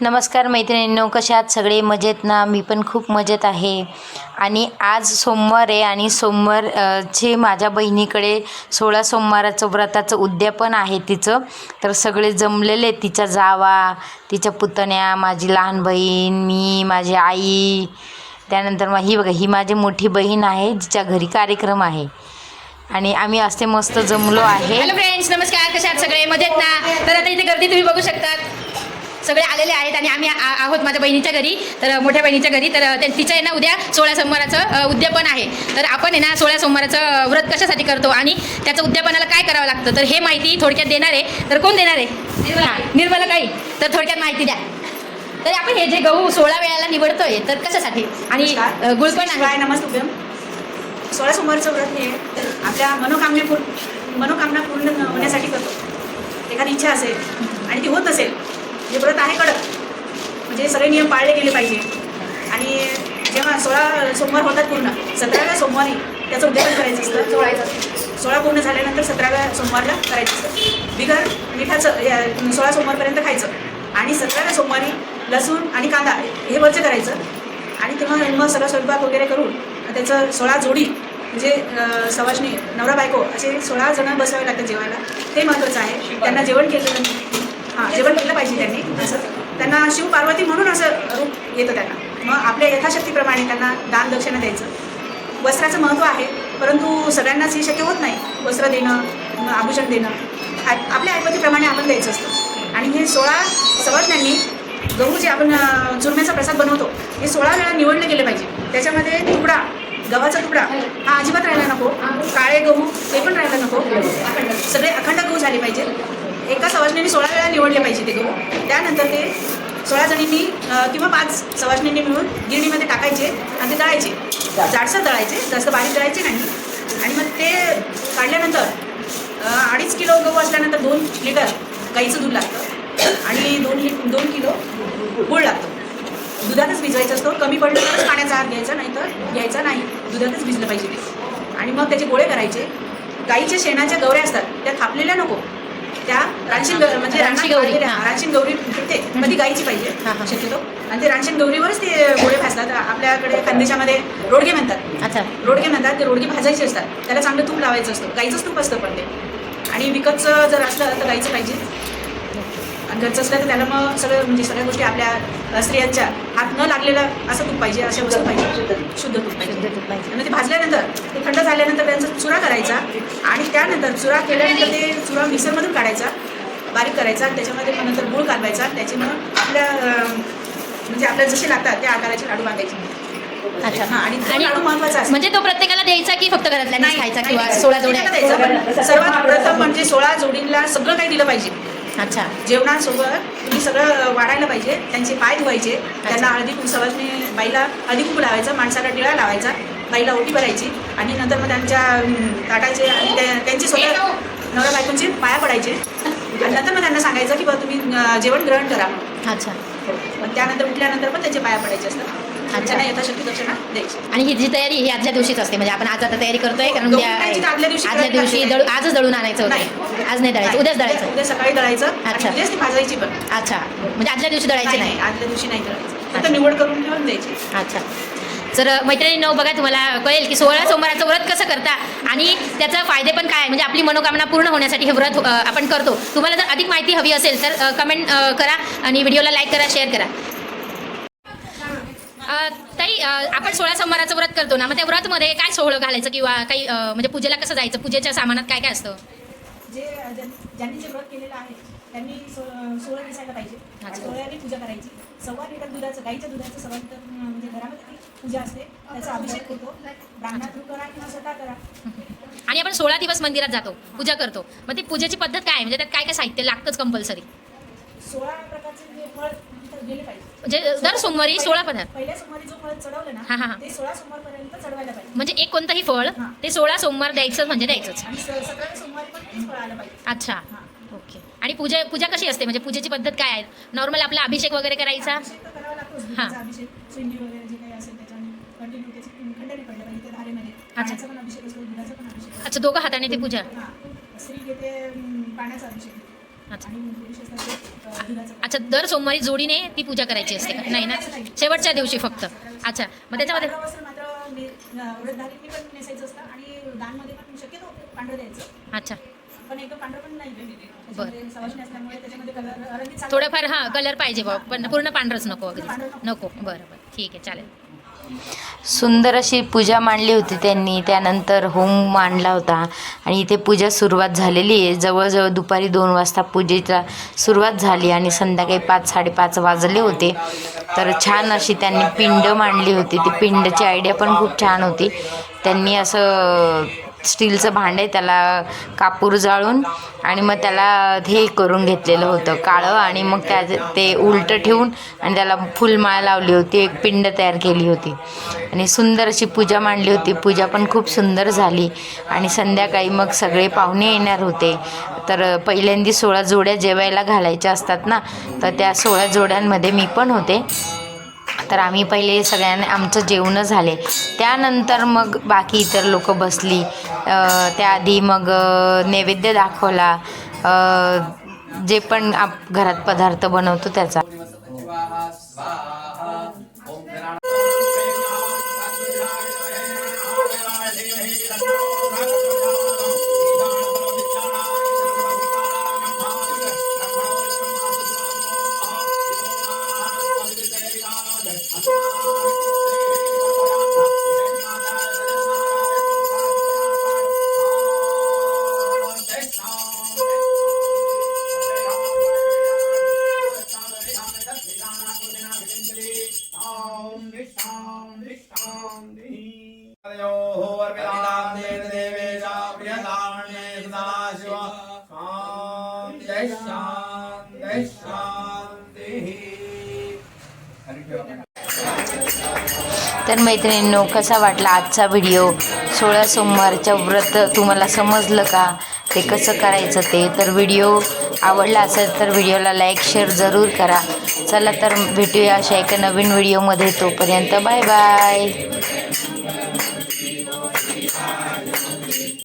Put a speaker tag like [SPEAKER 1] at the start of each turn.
[SPEAKER 1] नमस्कार मैत्रिणींनो कशा आहात सगळे? मजेत ना? मी पण खूप मजेत आहे. आणि आज सोमवार आहे आणि सोमवार चे माझ्या बहिणीकडे सोळा सोमवाराचं व्रताचं उद्यापन आहे तिचं. तर सगळे जमलेले तिच्या जावा तिच्या पुतण्या माझी लहान बहीण मी माझी आई. त्यानंतर मग ही बघा ही माझी मोठी बहीण आहे जिच्या घरी कार्यक्रम आहे. आणि आम्ही असे मस्त जमलो आहे.
[SPEAKER 2] हॅलो फ्रेंड्स नमस्कार. कशा आहात सगळे? मजेत ना? तर आता इथे गर्दी तुम्ही बघू शकतात. सगळे आलेले आहेत आणि आम्ही आहोत माझ्या बहिणीच्या घरी. तर मोठ्या बहिणीच्या घरी. तर तिचं आहे ना उद्या सोळा सोमवाराचं उद्यापन आहे. तर आपण आहे ना सोळा सोमवाराचं व्रत कशासाठी करतो आणि त्याचं उद्यापनाला काय करावं लागतं? तर हे माहिती थोडक्यात देणार आहे. तर कोण देणार आहे? निर्मला. काही तर थोडक्यात माहिती द्या. तर आपण हे जे गहू सोळा वेळाला निवडतोय तर कशासाठी? आणि गुळपण आहे.
[SPEAKER 3] सोळा सोमवारचं व्रत हे आपल्या मनोकामने पूर मनोकामना पूर्ण होण्यासाठी करतो. एखादी इच्छा असेल आणि ती होत व्रत आहे कडक. म्हणजे सगळे नियम पाळले गेले पाहिजे. आणि जेव्हा सोळा सोमवार होतात पूर्ण सतराव्या सोमवारी त्याचं उद्यापन करायचं असतं. सोळायचं सोळा पूर्ण झाल्यानंतर सतराव्या सोमवारला करायचं असतं. बिगर मिठाचं या सोळा सोमवारपर्यंत खायचं. आणि सतराव्या सोमवारी लसूण आणि कांदा हे वरचं करायचं. आणि तेव्हा मग सगळा स्वयंपाक वगैरे करून त्याचं सोळा जोडी म्हणजे सवाशनी नवरा बायको असे सोळा जण बसवावे लागतात जेवायला. ते महत्त्वाचं आहे. त्यांना जेवण केलं हां जेवण केलं पाहिजे त्यांनी असं. त्यांना शिव पार्वती म्हणून असं रूप येतं त्यांना. मग आपल्या यथाशक्तीप्रमाणे त्यांना दान दक्षिणा द्यायचं. वस्त्राचं महत्त्व आहे परंतु सगळ्यांनाच हे शक्य होत नाही. वस्त्र देणं आभूषण देणं. आपल्या ऐपतीप्रमाणे आपण द्यायचं असतं. आणि हे सोळा सवाष्ण्यांनी गहू जे आपण चुरम्याचा प्रसाद बनवतो हे सोळा वेळा निवडले गेले पाहिजे. त्याच्यामध्ये तुकडा गव्हाचा तुकडा हा अजिबात राहायला नको. काळे गहू ते पण राहायला नको. सगळे अखंड गहू झाले पाहिजे एका सवाष्णीने सोळा वेळा निवडले पाहिजे ते गहू त्यानंतर ते सोळा जणींनी किंवा पाच सवाजणींनी मिळून गिरणीमध्ये टाकायचे आणि ते दळायचे. जाडसर दळायचे जास्त बारीक दळायचे नाही. आणि मग ते काढल्यानंतर अडीच किलो गहू असल्यानंतर दोन लिटर गाईचं दूध लागतं. आणि दोन लि दोन किलो गुळ लागतो. दुधातच भिजवायचं असतो. कमी पडलं तरच पाण्याचा हात घ्यायचा नाही तर घ्यायचा नाही. दुधातच भिजलं पाहिजे ते. आणि मग त्याचे गोळे करायचे. गाईच्या शेणाच्या गवऱ्या असतात त्या थापलेल्या नको. त्या रानशीन ग- म्हणजे
[SPEAKER 2] रानशी गौरी.
[SPEAKER 3] रानशीन गौरी फिरते पण ती गाईची पाहिजे. शक्यतो. आणि ते रानशीन गौरीवरच ते गोळे भाजतात. आपल्याकडे खानदेशामध्ये रोडगे म्हणतात.
[SPEAKER 2] अच्छा.
[SPEAKER 3] रोडगे म्हणतात ते रोडगे भाजायचे असतात. त्याला चांगलं तूप लावायचं असतं. गाईचंच तूप असतं पण ते. आणि विकतचं जर असलं तर गाईचं पाहिजे. घरचं असलं तर त्याला मग सगळं म्हणजे सगळ्या गोष्टी आपल्या स्त्रियांच्या हात न लागलेलं असं तूप पाहिजे अशा वस्तू पाहिजे. शुद्ध तूप पाहिजे.
[SPEAKER 2] शुद्ध तूप पाहिजे.
[SPEAKER 3] आणि ते भाजल्यानंतर ते थंड झाल्यानंतर त्यांचा चुरा करायचा आणि त्यानंतर चुरा केल्यानंतर ते चुरा मिक्सरमधून काढायचा बारीक करायचा आणि त्याच्यामध्ये मग नंतर गुळ कालवायचा. त्याचे मग आपल्या म्हणजे आपल्याला जसे लागतात त्या आकाराचे लाडू बांधायचे.
[SPEAKER 2] अच्छा.
[SPEAKER 3] हां आणि
[SPEAKER 2] म्हणजे तो प्रत्येकाला द्यायचा की फक्त घरातल्या
[SPEAKER 3] नाही,
[SPEAKER 2] खायचा किंवा. सोळा जोड्या?
[SPEAKER 3] द्यायचं. सर्वात प्रथम म्हणजे सोळा जोडीला सगळं काही दिलं पाहिजे.
[SPEAKER 2] अच्छा.
[SPEAKER 3] जेवणासोबत तुम्ही सगळं वाढायला पाहिजे त्यांचे पाय धुवायचे त्यांना हळदी सवासनी बाईला हळदी कुंकू लावायचा माणसाला टिळा लावायचा बाईला ओटी भरायची आणि नंतर मग त्यांच्या ताटाचे आणि त्या- त्यांचे स्वतः नवरा बायकोंचे पाया पडायचे. आणि नंतर मग त्यांना सांगायचं की बा तुम्ही जेवण ग्रहण करा.
[SPEAKER 2] अच्छा.
[SPEAKER 3] मग त्यानंतर उठल्यानंतर पण त्यांचे पाया पडायचे असतात. त्यांना यथाशक्ती दक्षिणा द्यायची
[SPEAKER 2] आणि ही जी तयारी ही आदल्या दिवशीच असते. म्हणजे आपण आज आता तयारी करतोय कारण उद्या
[SPEAKER 3] आदल्या दिवशी करावी
[SPEAKER 2] दिवशी. दळू आजच दळून आणायचं. होतं. आज नाही दळायचं उद्याच दळायचं.
[SPEAKER 3] उद्या सकाळी दळायचं.
[SPEAKER 2] अच्छा.
[SPEAKER 3] आणि उद्याच ती भाजायची पण.
[SPEAKER 2] अच्छा. म्हणजे आदल्या दिवशी दळायची
[SPEAKER 3] नाही आदल्या दिवशी नाही फक्त निवड करून ठेवून द्यायची.
[SPEAKER 2] अच्छा. तर मैत्रिणींनो बघा तुम्हाला कळेल की सोळा सोमवाराचं व्रत कसं करता आणि त्याचा फायदे पण काय? म्हणजे आपली मनोकामना पूर्ण होण्यासाठी हे व्रत आपण करतो. तुम्हाला जर अधिक माहिती हवी असेल तर कमेंट करा आणि व्हिडिओला लाईक करा शेअर करा. ताई आपण सोळा सोमवाराचं व्रत करतो ना मग त्या व्रतमध्ये काय सोहळं घालायचं किंवा काही म्हणजे पूजेला कसं जायचं? पूजेच्या सामानात काय काय असतं?
[SPEAKER 3] जे ज्यां- ज्यांनी जे व्रत केलेलं आहे त्यांनी सोळा दिसायला पाहिजे. सोळ्याने पूजा करायची. सव्वा लिटर दुधाचं गाईच्या दुधाचं सव्वा लिटर म्हणजे घरामध्ये पूजा असते. त्याचा अभिषेक होतो. ब्राह्मणा थ्रू करा किंवा स्वतः करा.
[SPEAKER 2] आणि आपण सोळा दिवस मंदिरात जातो पूजा करतो. मग ती पूजेची पद्धत काय आहे? म्हणजे त्यात काय काय साहित्य लागतंच कंपल्सरी
[SPEAKER 3] सोळा प्रकारचे जे फळ गेले पाहिजे
[SPEAKER 2] म्हणजे दर सोमवारी सोळा पदार्थ
[SPEAKER 3] पहिल्या सोमवारी जो फळ चढवलं
[SPEAKER 2] हा, हा,
[SPEAKER 3] ना
[SPEAKER 2] हा.
[SPEAKER 3] ते सोळा सोमवारपर्यंत चढवायला पाहिजे.
[SPEAKER 2] म्हणजे एक कोणतंही फळ
[SPEAKER 3] हां.
[SPEAKER 2] ते सोळा सोमवार द्यायचं म्हणजे द्यायचंच.
[SPEAKER 3] आणि स- सतराव्या सोमवारी पण तेच फळ आलं पाहिजे.
[SPEAKER 2] अच्छा.
[SPEAKER 3] हां.
[SPEAKER 2] ओके. आणि पूजा पूजा कशी असते? म्हणजे पूजेची पद्धत काय आहे? नॉर्मल आपला अभिषेक वगैरे करायचा?
[SPEAKER 3] अभिषेक तर करावा लागतोच
[SPEAKER 2] हां.
[SPEAKER 3] दुधाचा अभिषेक शेंडी वगैरे जे काही असेल त्याच्याने कंटिन्यू त्याची खंडणी पडलं पाहिजे त्या धारेमध्ये. पाण्याचा पण अभिषेक असतो दुधाचा पण अभिषेक असतो
[SPEAKER 2] अच्छा दोघं हाताने ते पूजा.
[SPEAKER 3] हां. स्त्री घेते अं, पाण्याचा अभिषेक.
[SPEAKER 2] अच्छा. दर सोमवारी जोडीने ती पूजा करायची असते नाही ना? शेवटच्या दिवशी फक्त. अच्छा मग त्याच्यामध्ये? अच्छा.
[SPEAKER 3] बरं.
[SPEAKER 2] थोडंफार हां कलर पाहिजे बा पण पूर्ण पांढरंच नको अगदी नको. बरं बरं. ठीक आहे चालेल.
[SPEAKER 1] सुंदर अशी पूजा मांडली होती त्यांनी. त्यानंतर होम मांडला होता. आणि इथे पूजा सुरुवात झालेली आहे. जवळजवळ दुपारी दोन वाजता पूजेला सुरुवात झाली आणि संध्याकाळी पाच साडेपाच वाजले होते. तर छान अशी त्यांनी पिंड मांडली होती. ती पिंडची आयडिया पण खूप छान होती. त्यांनी असं स्टीलचं भांडं आहे त्याला कापूर जाळून आणि मग त्याला हे करून घेतलेलं होतं काळं आणि मग त्या ते उलटं ठेवून आणि त्याला फुलमाळ लावली होती एक पिंड तयार केली होती. आणि सुंदर अशी पूजा मांडली होती. पूजा पण खूप सुंदर झाली. आणि संध्याकाळी मग सगळे पाहुणे येणार होते. तर पहिल्यांदी सोळा जोड्या जेवायला घालायच्या असतात ना तर त्या सोळा जोड्यांमध्ये मी पण होते. तर आम्ही पहिले सगळ्यांना आमचं जेवणं झाले. त्यानंतर मग बाकी इतर लोक बसली. त्याआधी मग नैवेद्य दाखवला. जे पण आप घरात पदार्थ बनवतो त्याचा. तर मैत्रिणींनो कसा वाटला आजचा व्हिडिओ? सोळा सोमवारच्या व्रत तुम्हाला समजलं का? ते कसं करायचं ते? तर व्हिडिओ आवडला असेल तर व्हिडिओला लाईक शेअर जरूर करा. चला तर भेटूया अशा एका नवीन व्हिडिओमध्ये. तोपर्यंत बाय बाय